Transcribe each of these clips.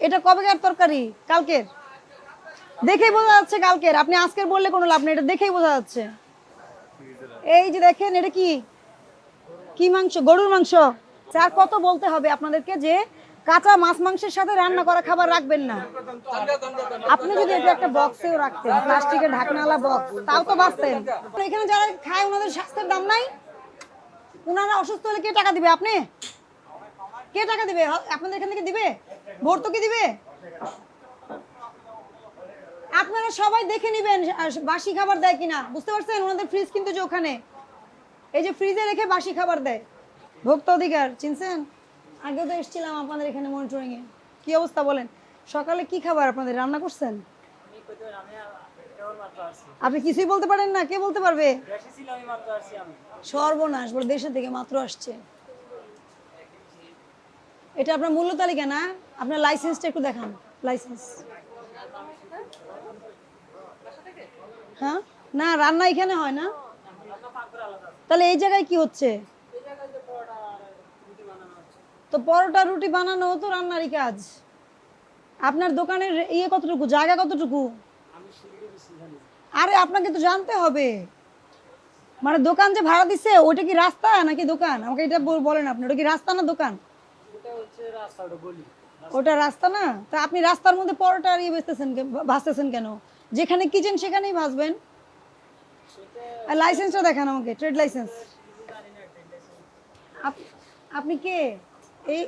এটা কবেকার তরকারি? কালকের? দেখেই বোঝা যাচ্ছে কালকের। আপনি আজকের বললে কোনো লাভ নেই, এটা দেখেই বোঝা যাচ্ছে। এই যে দেখেন, এটা কি? কি মাংস? গরুর মাংস। চার কত বলতে হবে আপনাদেরকে যে কাঁচা মাছ মাংসের সাথে রান্না করা খাবার রাখবেন না। আপনি যদি এটা একটা বক্সেও রাখতেন, প্লাস্টিকের ঢাকনাওয়ালা বক্স তাও তো বাঁচতেন। এখানে যারা খায়, ওনাদের স্বাস্থ্যের দাম নাই? ওনারা অসুস্থ হলে কে টাকা দিবে আপনি? কে টাকা দিবে? আপনাদের এখান থেকে দিবে? ভর্তুকি দিবে? আপনারা সবাই দেখে নেবেন বাসি খাবার দেয় কিনা। বুঝতে পারছেন? ওনাদের ফ্রিজ কিন্তু যে ওখানে। এই যে ফ্রিজে রেখে বাসি খাবার দেয়। ভোক্তা অধিকার, চিনছেন? আগে তো এসেছিলাম আপনাদের এখানে মনিটরিং এ। কি অবস্থা বলেন? সকালে কি খাবার আপনাদের? রান্না করছেন? আপনি কিছুই বলতে পারেন না। কে বলতে পারবে? সর্বনাশ, বলে দেশে থেকে মাত্র আসছে। এটা আপনার মূল্য তালিকা না? আপনার লাইসেন্সটা একটু দেখান লাইসেন্স হ্যাঁ? না, রান্না এখানে হয় না? তাহলে এই জায়গায় কি হচ্ছে? তো পরোটা, রুটি বানানো তো রান্নারই কাজ। আপনার দোকানের ইয়ে কতটুকু, জায়গা কতটুকু? আরে, আপনাকে তো জানতে হবে। মানে দোকান যে ভাড়া দিচ্ছে, ওইটা কি রাস্তা নাকি দোকান? আমাকে এটা বলেন আপনি, ওটা কি রাস্তা না দোকান? ওটা রাস্তা না? তা আপনি রাস্তার মধ্যে পরোটা আর ইয়ে বেচতেছেন ভাজতেছেন কেন? যেখানে কিচেন সেখানেই ভাসবেন? আর লাইসেন্সটা দেখান আমাকে ট্রেড লাইসেন্স আপনি কে? এই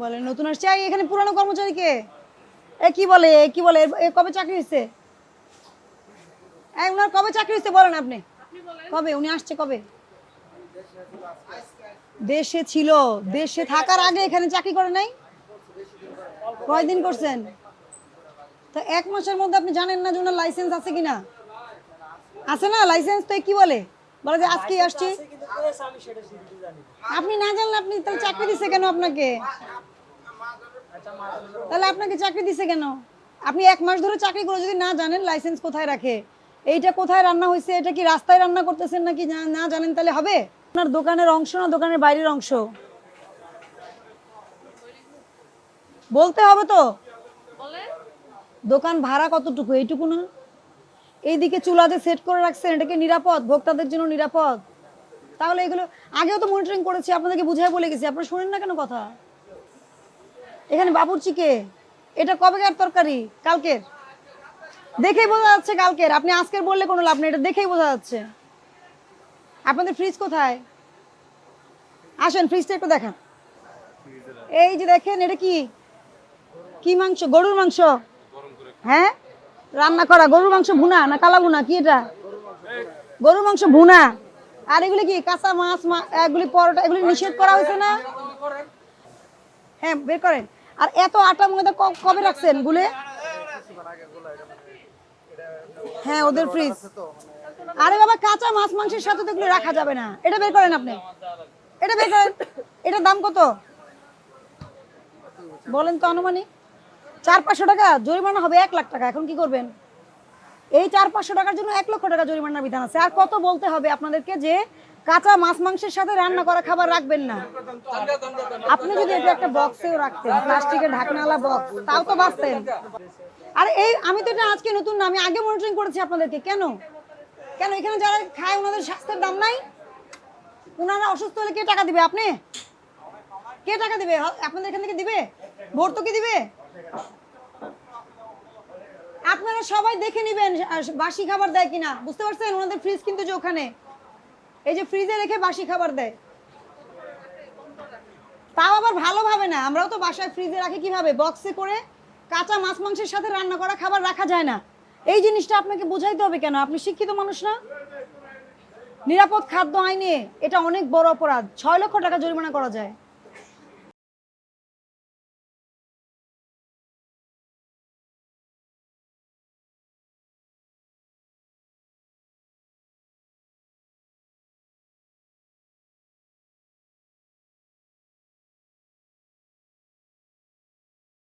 বলে নতুন আসছে এখানে পুরানো কর্মচারী কে? এ কি বলে? এ কি বলে? এ কবে চাকরি হয়েছে এই ওনার কবে চাকরি হয়েছে বলেন আপনি। কবে? উনি আসছে কবে? দেশে ছিল দেশে থাকার আগে এখানে চাকরি করে নাই? কয়দিন করছেন? তো এক মাসের মধ্যে আপনি জানেন না যে ওনার লাইসেন্স আছে কিনা? আছে না? লাইসেন্স তো কি বলে? বলে যে আজকেই আসছি। আপনি না জানলে আপনি তাহলে চাকরি দিছে কেন আপনাকে? তাহলে আপনাকে চাকরি দিছে কেন? আপনি এক মাস ধরে চাকরি করে যদি না জানেন লাইসেন্স কোথায় রাখে? এইটা কোথায় রান্না হয়েছে এটা কি রাস্তায় রান্না করতেছেন নাকি না- না জানেন তাহলে হবে? আপনার দোকানের অংশ না দোকানের বাইরের অংশ? বলতে হবে তো। দোকান ভাড়া কতটুকু? এইটুকু না? এইদিকে চুলাতে সেট করে রাখছেন এটাকে নিরাপদ? ভোক্তাদের জন্য নিরাপদ? তাহলে এগুলো আগেও তো মনিটরিং করেছি আপনাদেরকে বুঝাই বলে গেছি। আপনারা শোনেন না কেন কথা? এখানে বাবুর্চি কে? এটা কবেকার তরকারি? কালকের? দেখেই বোঝা যাচ্ছে কালকের। আপনি আজকের বললে কোনো লাভ নেই এটা দেখেই বোঝা যাচ্ছে। আপনাদের ফ্রিজ কোথায়? আসেন ফ্রিজটা একটু দেখান। এই যে দেখেন, এটা কি? কি মাংস? গরুর মাংস? হ্যাঁ? রান্না করা, গরুর মাংস ভুনা না কালা ভুনা? কি এটা? গরুর মাংস ভুনা। আর এগুলি কি? কাঁচা মাছ এগুলি পরোটা, এগুলি নিষেধ করা হয়েছে না? হ্যাঁ বের করেন। আর এত আটা ক- কবে রাখছেন? গুলে? হ্যাঁ ওদের ফ্রিজ আরে বাবা, কাঁচা মাছ মাংসের সাথে তো এগুলো রাখা যাবে না। এটা বের করেন আপনি। এটা বের করেন। এটার দাম কত? বলেন তো আনুমানিক। চার পাঁচশো টাকা, জরিমানা হবে এক লাখ টাকা। এখন কি করবেন? এই চার পাঁচশো টাকার জন্য এক লক্ষ টাকা জরিমানার বিধান আছে। আর কত বলতে হবে আপনাদেরকে যে, কাঁচা মাছ মাংসের সাথে রান্না করা খাবার রাখবেন না। আপনি যদি এটা একটা বক্সেও রাখতেন, প্লাস্টিকের ঢাকনাওয়ালা বক্স তাও তো বাঁচতেন। আর এই, আমি তো এটা আজকে নতুন না, আমি আগে মনিটরিং করেছি আপনাদেরকে। কেন? কেন, এখানে যারা খায়, ওনাদের স্বাস্থ্যের দাম নাই? ওনারা অসুস্থ হলে কে টাকা দিবে আপনি? কে টাকা দিবে? আপনাদের এখান থেকে দিবে? ভর্তুকি দিবে? আপনারা সবাই দেখে নেবেন বাসি খাবার দেয় কিনা। বুঝতে পারছেন? ওনাদের ফ্রিজ কিন্তু যে ওখানে। এই যে ফ্রিজে রেখে বাসি খাবার দেয়। তাও আবার ভালোভাবে না। আমরাও তো বাসায় ফ্রিজে রাখি কীভাবে? বক্সে করে কাঁচা মাছ মাংসের সাথে রান্না করা খাবার রাখা যায় না। এই জিনিসটা আপনাকে বোঝাইতে হবে কেন? আপনি শিক্ষিত মানুষ না? নিরাপদ খাদ্য আইনে এটা অনেক বড় অপরাধ। ছয় লক্ষ টাকা জরিমানা করা যায়।